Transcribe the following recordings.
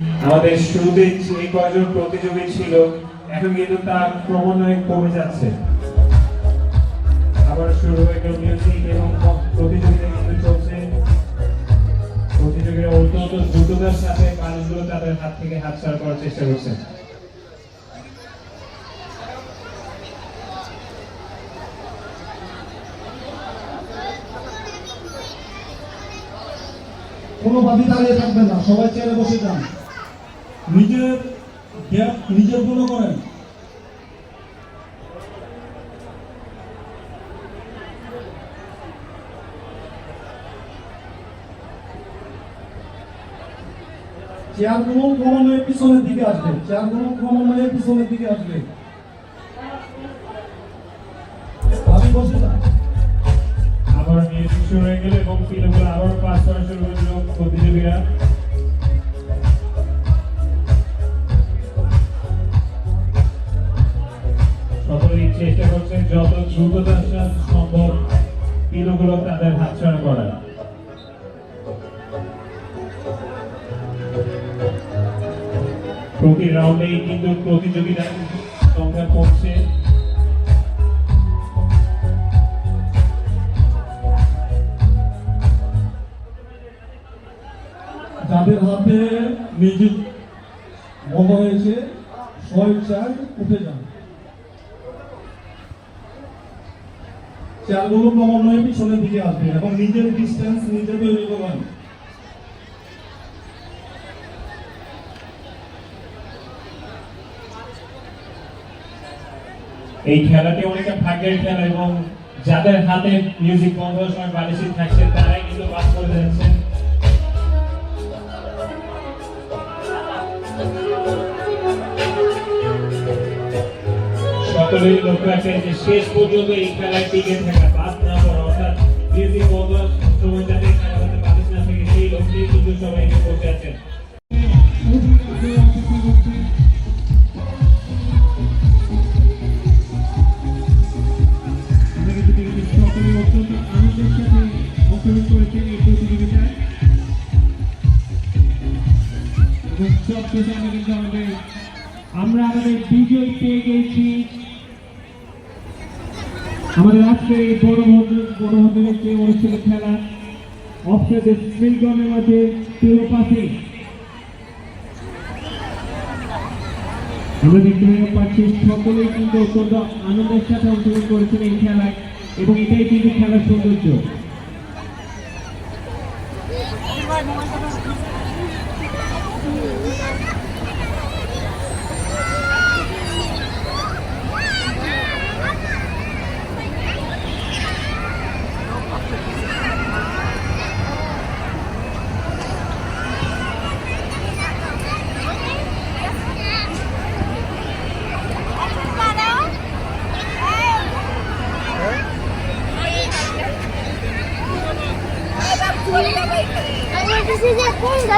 আমাদের শুরুতে যে কয়জন প্রতিযোগী ছিল, এখন কিন্তু তার ক্রমান্বয়ে কমে যাচ্ছে। আবার শুরু হয়ে গেল মিউজিক এবং প্রতিযোগিতা কিন্তু চলছে। প্রতিযোগীরা অত্যন্ত দ্রুততার সাথে মানুষগুলো তাদের হাত থেকে হাত ছাড়া করার চেষ্টা করছে। কোনো বাদি দাঁড়িয়ে থাকবেন না, সবাই চেয়ারে বসে যান। নিজের গ্যাপ নিজেরগুলো করেন। চেয়ারগুলো ক্রমান্বয়ে পিছনের দিকে আসবে। চেয়ারগুলো ক্রমান্বয়ে পিছনের দিকে আসবে। আবার মিউজিক শুরু হয়ে গেল এবং আবার পাস করা শুরু করে প্রতিযোগীরা। সকলেই চেষ্টা করছে যত দ্রুততার সাথে সম্ভব তাদের হাতছাড়া করার। প্রতি রাউন্ডেই কিন্তু প্রতিযোগিতার সংখ্যা কমছে। হাতে হয়েছে উঠে যান। ক্রমান্বয়ে পিছনের দিকে আসবে এবং নিজের ডিস্টেন্স এই খেলাটি অনেকটা ভাগ্যের খেলা এবং যাদের হাতে মিউজিক বন্ধ সময় বালিশি থাকছে, তারাই কিন্তু বাস করে যাচ্ছেন সকলেই লক্ষ্য যে শেষ পর্যন্ত এই খেলায় টিকে থাকা বাদ না পড়া অর্থাৎ মিউজিক বন্ধ হওয়ার সময় খেলা হতে থাকে সেই লক্ষ্যেই কিন্তু সবাই এখানে আছেন। আমরা কিন্তু আমাদের আমরা আমাদের বিজয় পেয়ে গেছি। আমাদের আজকে এই বড় যে খেলা স্পিলগনের মধ্যে তিরোপাসি আমরা দেখতে পাচ্ছি সকলেই কিন্তু অত্যন্ত আনন্দের সাথে অংশগ্রহণ করেছেন এই খেলায় এবং এটাই কিন্তু খেলার সৌন্দর্য।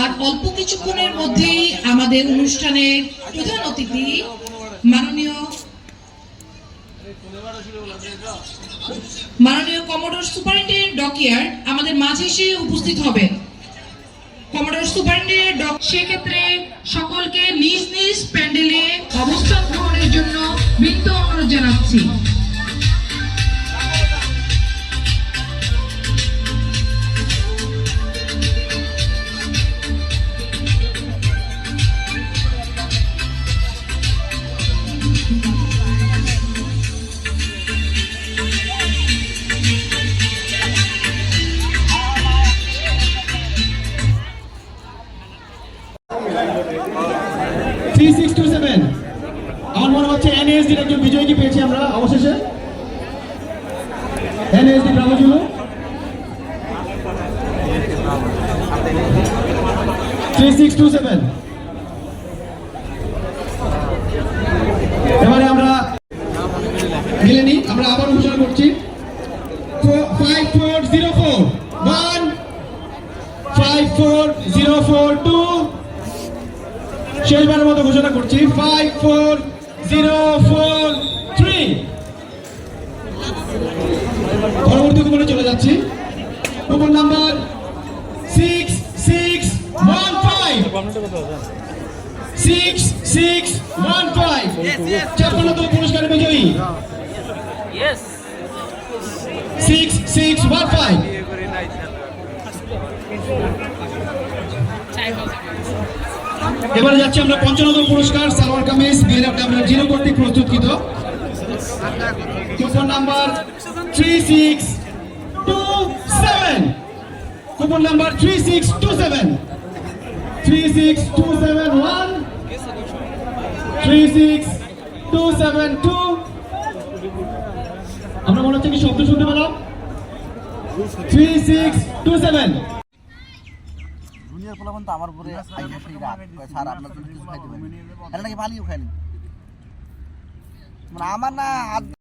আর অল্প কিছুক্ষণের মধ্যেই আমাদের অনুষ্ঠানের প্রধান অতিথি মাননীয় মাননীয় কমোডোর সুপারিনটেন্ডেন্ট ডকিয়ার আমাদের মাঝে এসে উপস্থিত হবেন কমোডোর সুপারিনটেন্ডেন্ট ডক সেক্ষেত্রে সকলকে নিজ নিজ প্যান্ডেলে অবস্থান গ্রহণের জন্য বিনীত অনুরোধ জানাচ্ছি। আমরা অবশেষে এনএসডি ব্রাহ্মজুলু থ্রি সিক্স টু সেভেন এবারে আমরা মিলেনি আমরা আবার ঘোষণা করছি। Five four zero four one five four zero four two শেষবারের মতো ঘোষণা করছি। Five four zero four three পরবর্তী কুপনে চলে যাচ্ছি। Coupon number six six one five six six one five ছাপ্পান্নতম পুরস্কারের বিজয়ী। সিক্স সিক্স ওয়ান ফাইভ এবারে যাচ্ছি আমরা পঞ্চান্নতম পুরস্কার salwar kameez B L zero কর্তৃক প্রস্তুতকৃত। Coupon number three six two seven coupon number three six two seven three six two seven one three six two seven two আমরা মনে হচ্ছে কি শব্দ শুনতে পেলাম? থ্রি সিক্স টু সেভেন আমার উপরে আইসা সেই রাত। স্যার, আপনার জন্য কিছু খাইতে পারেন নাকি পানিও খাইনি মানে আমার না